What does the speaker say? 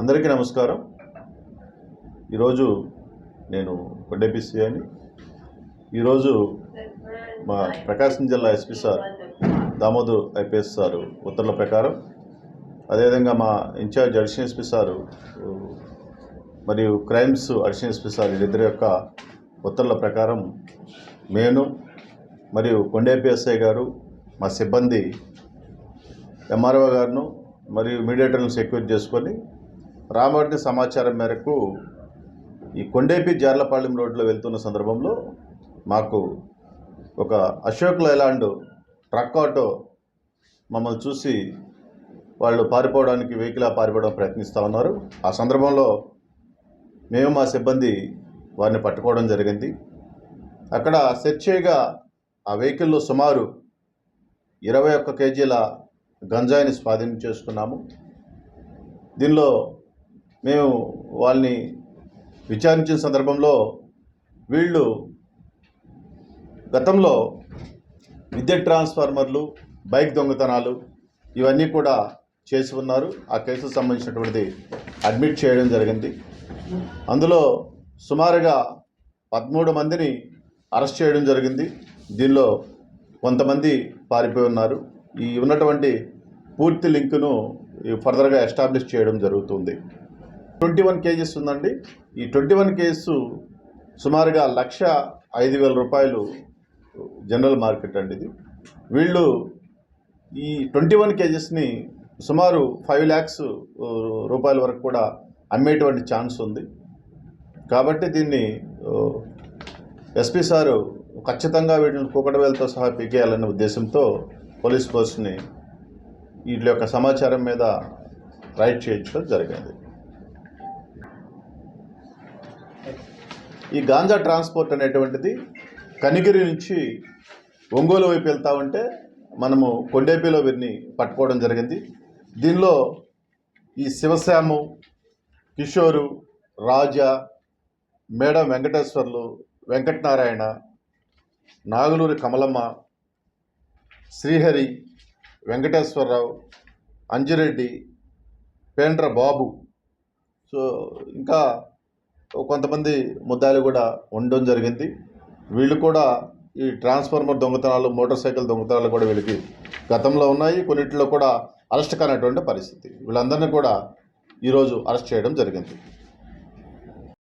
అందరికీ నమస్కారం. ఈరోజు నేను కొండెపిసి అని ఈరోజు మా ప్రకాశం జిల్లా SP sir Damodar IPS sir ఉత్తర్వుల ప్రకారం. అదేవిధంగా మా ఇన్ఛార్జ్ అడిషనల్ ఎస్పీ సారు మరియు క్రైమ్స్ అడిషనల్ ఎస్పీ సార్ వీళ్ళిద్దరి యొక్క ఉత్తర్వుల ప్రకారం నేను మరియు కొండేపిఎస్ఐ గారు మా సిబ్బంది ఎంఆర్ఓ గారును మరియు మీడియేటర్లను సెక్యూర్ చేసుకొని రామవాటిని సమాచారం మేరకు ఈ కొండేపి జార్లపాళెం రోడ్లో వెళ్తున్న సందర్భంలో మాకు ఒక అశోక్ లైలాండ్ ట్రక్ ఆటో మమ్మల్ని చూసి వాళ్ళు పారిపోవడానికి వెహికల్ పారిపోవడం ప్రయత్నిస్తూ ఉన్నారు. ఆ సందర్భంలో మేము మా సిబ్బంది వారిని పట్టుకోవడం జరిగింది. అక్కడ సెర్చ్ చేయగా ఆ వెహికల్లో సుమారు ఇరవై ఒక్క కేజీల గంజాయిని స్వాధీనం చేసుకున్నాము. దీనిలో మేము వాళ్ళని విచారించిన సందర్భంలో వీళ్ళు గతంలో విద్యుత్ ట్రాన్స్ఫార్మర్లు బైక్ దొంగతనాలు ఇవన్నీ కూడా చేసి ఉన్నారు. ఆ కేసుకు సంబంధించినటువంటిది అడ్మిట్ చేయడం జరిగింది. అందులో సుమారుగా పదమూడు మందిని అరెస్ట్ చేయడం జరిగింది. దీనిలో కొంతమంది పారిపోయి ఉన్నారు. ఈ ఉన్నటువంటి పూర్తి లింకును ఫర్దర్గా ఎస్టాబ్లిష్ చేయడం జరుగుతుంది. ట్వంటీ వన్ కేజెస్ ఉందండి. ఈ ట్వంటీ వన్ కేజెస్ సుమారుగా లక్ష ఐదు వేల రూపాయలు జనరల్ మార్కెట్ అండి ఇది. వీళ్ళు ఈ ట్వంటీ వన్ కేజెస్ని సుమారు ఫైవ్ ల్యాక్స్ రూపాయల వరకు కూడా అమ్మేటువంటి ఛాన్స్ ఉంది. కాబట్టి దీన్ని ఎస్పీ సారు ఖచ్చితంగా వీటిని కూకటవేలతో సహా పీకేయాలనే ఉద్దేశంతో పోలీస్ ఫోర్స్ని వీటి యొక్క సమాచారం మీద రైడ్ చేయించడం జరిగింది. ఈ గాంజా ట్రాన్స్పోర్ట్ అనేటువంటిది కనిగిరి నుంచి ఒంగోలు వైపు వెళ్తా ఉంటే మనము కొండేపిలో వీరిని పట్టుకోవడం జరిగింది. దీనిలో ఈ శివశ్యాము కిషోరు రాజా మేడం వెంకటేశ్వర్లు వెంకటనారాయణ నాగులూరి కమలమ్మ శ్రీహరి వెంకటేశ్వరరావు అంజిరెడ్డి పేండ్ర బాబు. సో ఇంకా కొంతమంది ముద్దాయిలు కూడా ఉండడం జరిగింది. వీళ్ళు కూడా ఈ ట్రాన్స్ఫార్మర్ దొంగతనాలు మోటార్ సైకిల్ దొంగతనాలు కూడా వీళ్ళకి గతంలో ఉన్నాయి. కొన్నింటిలో కూడా అరెస్ట్ కానటువంటి పరిస్థితి. వీళ్ళందరినీ కూడా ఈరోజు అరెస్ట్ చేయడం జరిగింది.